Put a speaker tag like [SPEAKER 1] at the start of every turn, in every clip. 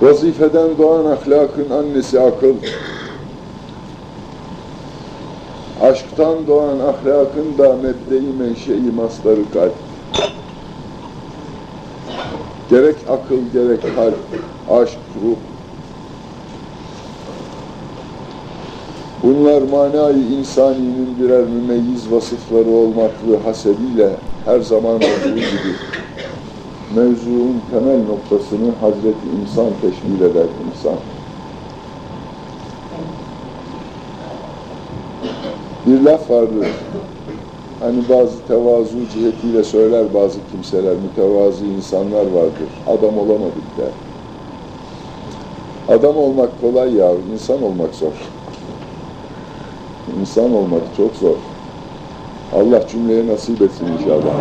[SPEAKER 1] Vazifeden doğan ahlakın annesi akıl. Aşktan doğan ahlakın da mebde-i menşe-i masları kalp. Gerek akıl, gerek kalp, aşk, ruh. Bunlar manayı insaninin birer mümeyyiz vasıfları olmaklığı hasebiyle her zaman olduğu gibi mevzuun temel noktasını Hazreti İnsan teşkil eder insan. Bir laf vardır. Hani bazı tevazu cihetiyle söyler bazı kimseler, mütevazı insanlar vardır. Adam olamadık der. Adam olmak kolay ya, insan olmak zor. İnsan olmak çok zor. Allah cümleye nasip etsin inşallah.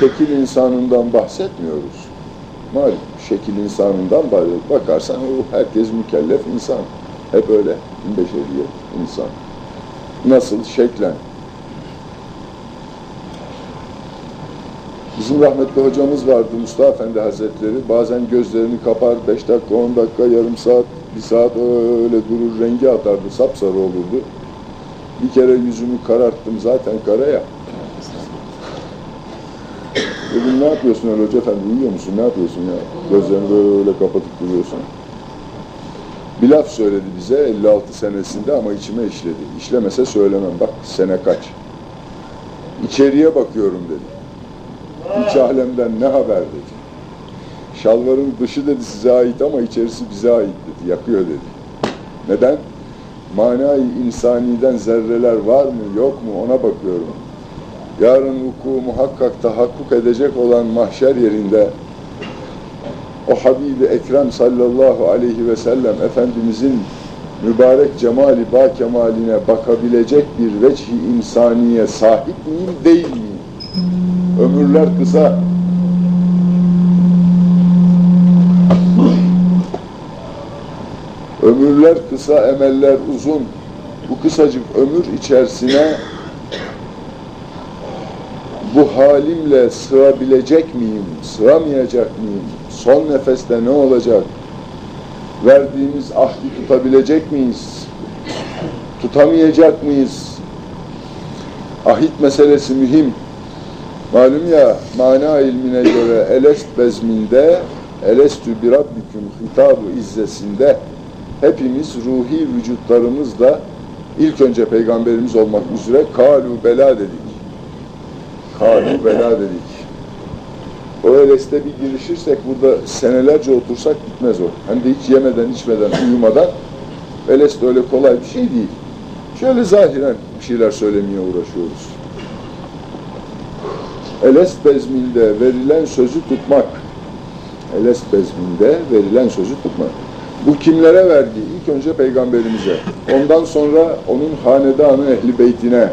[SPEAKER 1] Şekil insanından bahsetmiyoruz. Malum şekil insanından. Bakarsan o herkes mükellef insan. Hep öyle. Beşeriyet insan. Nasıl? Şeklen. Bizim rahmetli hocamız vardı Mustafa Efendi Hazretleri. Bazen gözlerini kapar, beş dakika, on dakika, yarım saat, bir saat öyle durur, rengi atardı, sapsarı olurdu. Bir kere yüzümü kararttım, zaten kara ya. Ne yapıyorsun öyle hoca efendi, uyuyor musun, ne yapıyorsun ya? Gözlerini böyle kapatıp duruyorsun. Bir laf söyledi bize 56 senesinde ama içime işledi. İşlemese söylemem, bak sene kaç. İçeriye bakıyorum dedi. İç alemden ne haber dedi. Şalvarın dışı dedi size ait ama içerisi bize ait dedi. Yakıyor dedi. Neden? Manayı insaniden zerreler var mı yok mu ona bakıyorum. Yarın vuku muhakkak tahakkuk edecek olan mahşer yerinde o Habibi Ekrem sallallahu aleyhi ve sellem Efendimizin mübarek cemali ba kemaline bakabilecek bir vecih insaniye sahip miyim değil miyim? Ömürler kısa. Ömürler kısa, emeller uzun. Bu kısacık ömür içerisine bu halimle sığabilecek miyim, sığamayacak mıyım? Son nefeste ne olacak? Verdiğimiz ahdi tutabilecek miyiz? Tutamayacak mıyız? Ahit meselesi mühim. Malum ya, mana ilmine göre elest bezminde, elestü bir rabbiküm hitabı izzesinde hepimiz ruhi vücutlarımızla ilk önce peygamberimiz olmak üzere kalu bela dedik. Kalu bela dedik. O eleste bir girişirsek burada senelerce otursak bitmez o. Hem de hiç yemeden, içmeden, uyumadan elest öyle kolay bir şey değil. Şöyle zahiren bir şeyler söylemeye uğraşıyoruz. Elest bezminde verilen sözü tutmak. Elest bezminde verilen sözü tutmak. Bu kimlere verdi? İlk önce peygamberimize. Ondan sonra onun hanedanı ehli beytine.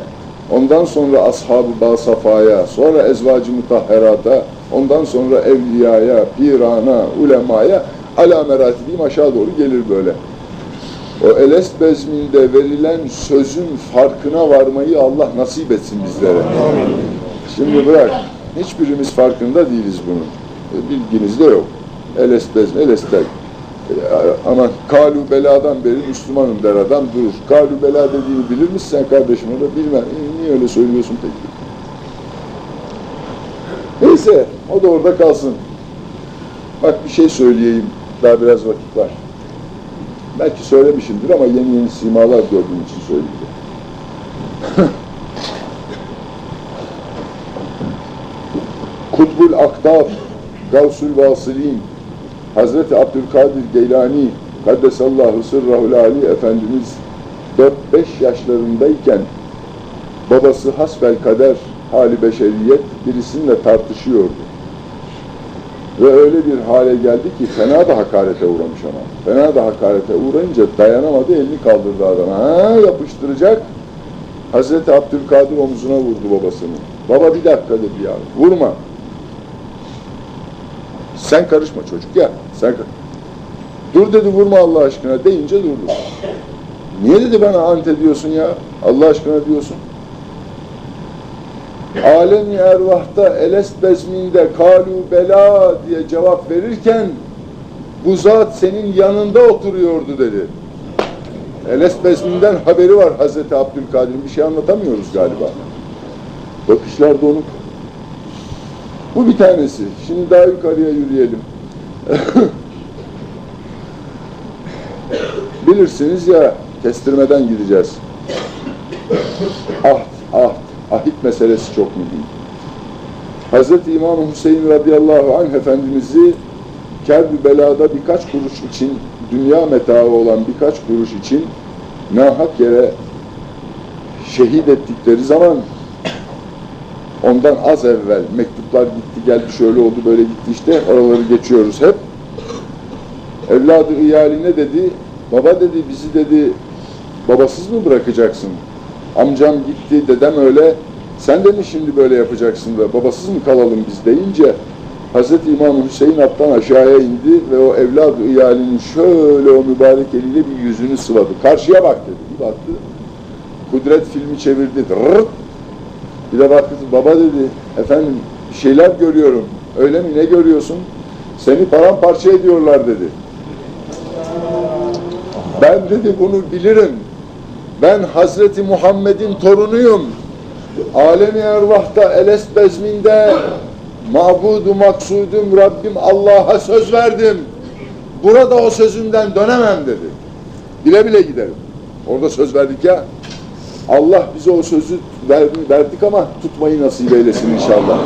[SPEAKER 1] Ondan sonra ashab-ı basafaya. Sonra ezvacı mutahherata. Ondan sonra evliyaya, pirana, ulemaya. Ala meratibim aşağı doğru gelir böyle. O elest bezminde verilen sözün farkına varmayı Allah nasip etsin bizlere. Şimdi bırak, hiçbirimiz farkında değiliz bunun. Bilginiz de yok. Elest bezmi, elestel. Ama kalu beladan beri Müslümanım der adam durur. Kalu bela dediğini bilir misin sen kardeşim? O da bilmem. Niye öyle söylüyorsun peki? Neyse, o da orada kalsın. Bak bir şey söyleyeyim, daha biraz vakit var. Belki söylemişimdir ama yeni yeni simalar gördüğüm için söyleyeceğim. Kutbul Aktar, Gavsul Vasılin, Hazreti Abdülkadir Geylani, Kaddesallahu Sırrahul Ali Efendimiz 4-5 yaşlarındayken babası hasbel kader hali beşeriyet birisinle tartışıyordu. Ve öyle bir hale geldi ki fena da hakarete uğramış ama. Fena da hakarete uğrayınca dayanamadı elini kaldırdı adama. Ha yapıştıracak. Hazreti Abdülkadir omzuna vurdu babasını. Baba bir dakika dedi ya vurma. Sen karışma çocuk ya. Sen Dur dedi vurma Allah aşkına deyince durdu. Niye dedi bana ant ediyorsun ya? Allah aşkına diyorsun. Alemi ervahta elest bezminde kalu bela diye cevap verirken bu zat senin yanında oturuyordu dedi. Elest bezminden haberi var Hazreti Abdülkadir'in. Bir şey anlatamıyoruz galiba. Bakışlar donuk. Bu bir tanesi. Şimdi daha yukarıya yürüyelim. Bilirsiniz ya kestirmeden gideceğiz. Ahd, ahd, ahit meselesi çok mühim. Hazreti İmam Hüseyin radıyallahu anh Efendimiz'i Kerb-i Bela'da birkaç kuruş için, dünya metaı olan birkaç kuruş için nahak yere şehit ettikleri zaman ondan az evvel mektuplar gitti geldi şöyle oldu böyle gitti işte oraları geçiyoruz hep. Evladı iyaline dedi, baba dedi bizi dedi babasız mı bırakacaksın? Amcam gitti, dedem öyle, sen de mi şimdi böyle yapacaksın da babasız mı kalalım biz deyince Hz. İmam Hüseyin attan aşağıya indi ve o evladı iyalinin şöyle o mübarek eliyle bir yüzünü sıvadı. Karşıya bak dedi. Bir baktı. Kudret filmi çevirdi. Rrrt. Bir de baktı baba dedi efendim şeyler görüyorum. Öyle mi ne görüyorsun? Seni paramparça ediyorlar dedi. Ben dedi bunu bilirim. Ben Hazreti Muhammed'in torunuyum. Alemi ervahta elest bezminde mabudu maksudum Rabbim Allah'a söz verdim. Burada o sözümden dönemem dedi. Bile bile giderim. Orada söz verdik ya. Allah bize o sözü verdi, verdik ama tutmayı nasip eylesin inşallah.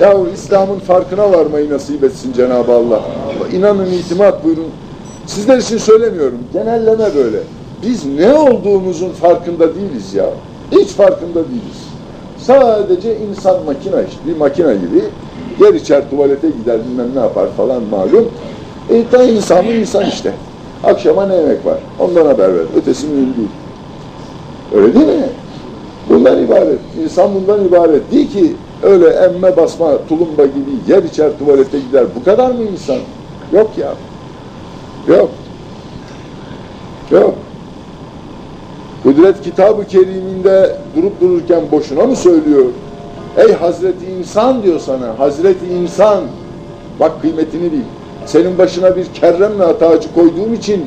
[SPEAKER 1] Ya İslam'ın farkına varmayı nasip etsin Cenab-ı Allah. İnanın itimat buyurun. Sizler için söylemiyorum. Genelleme böyle. Biz ne olduğumuzun farkında değiliz ya. Hiç farkında değiliz. Sadece insan makine işte. Bir makine gibi yer içer tuvalete gider bilmem ne yapar falan malum. E da insan mı insan işte. Akşama ne yemek var? Ondan haber ver. Ötesi mühim değil. Öyle değil mi? Bundan ibaret. İnsan bundan ibaret. Değil ki öyle emme basma tulumba gibi yer içer tuvalete gider. Bu kadar mı insan? Yok ya. Yok. Yok. Kudret kitabı keriminde durup dururken boşuna mı söylüyor? Ey Hazreti insan diyor sana. Hazreti insan. Bak kıymetini bil. Senin başına bir kerrem ve tacı koyduğum için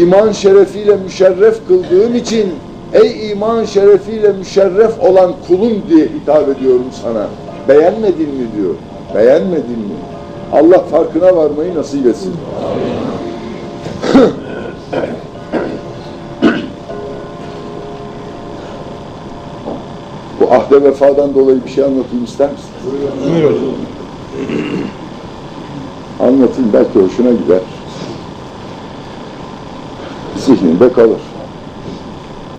[SPEAKER 1] iman şerefiyle müşerref kıldığım için ey iman şerefiyle müşerref olan kulum diye hitap ediyorum sana. Beğenmedin mi diyor. Beğenmedin mi? Allah farkına varmayı nasip etsin. Bu ahde vefadan dolayı bir şey anlatayım ister misin?
[SPEAKER 2] Buyurun.
[SPEAKER 1] Anlatayım belki hoşuna gider. Zihninde kalır.